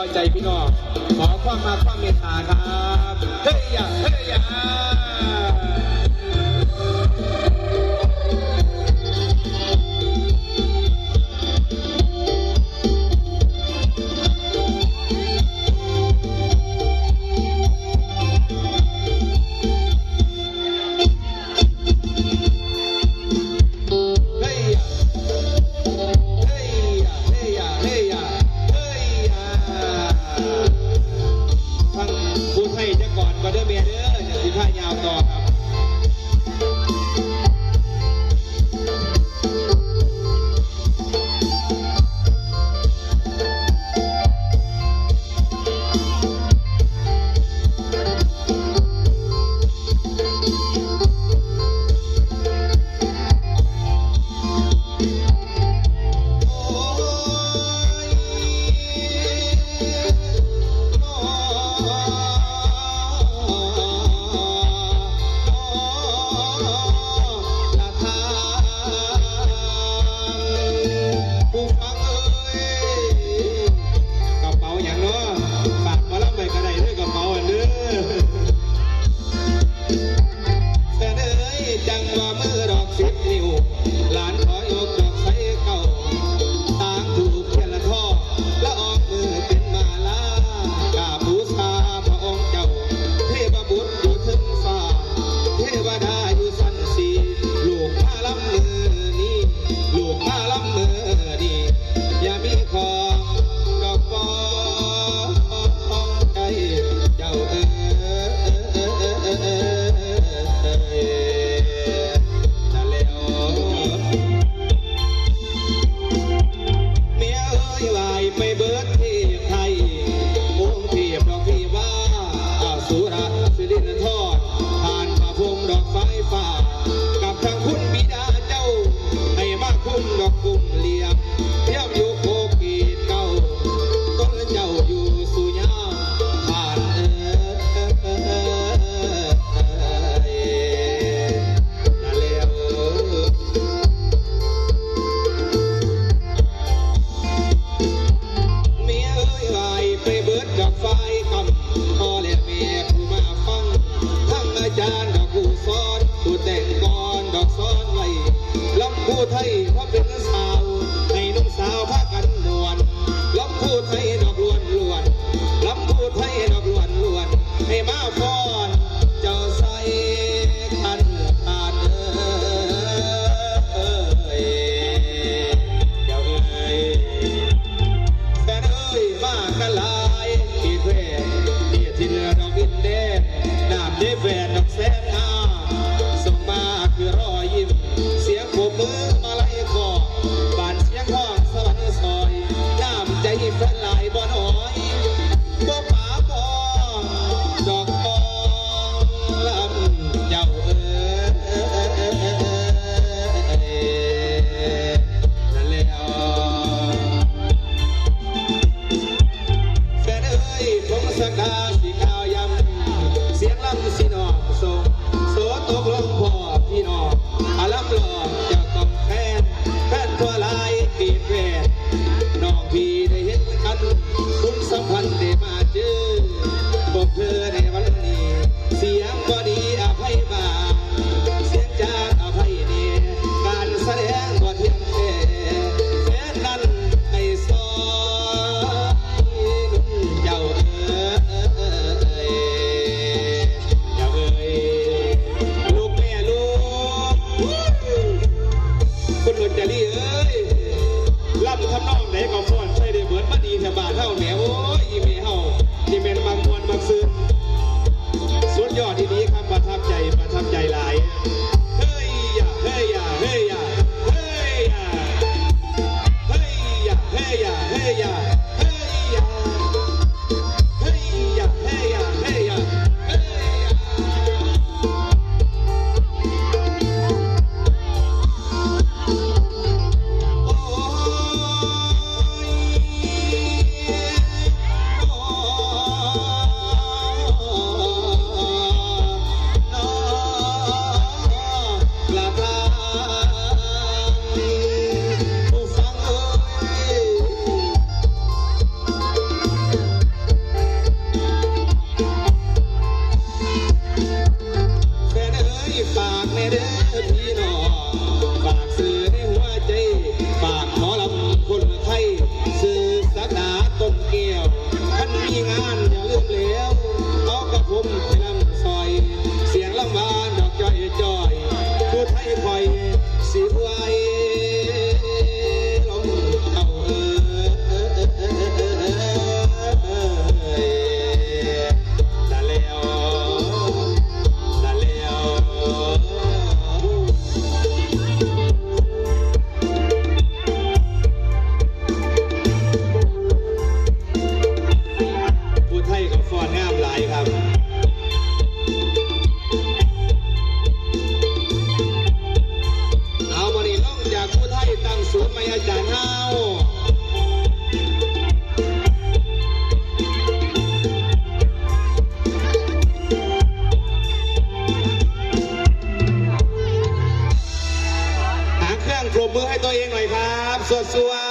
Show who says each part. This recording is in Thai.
Speaker 1: อยใจพี่น้องขอความมาความเมตตาครับเฮ้ยยาเฮ้ยยา Allah. Mama. Shaka, Shika. ปรบ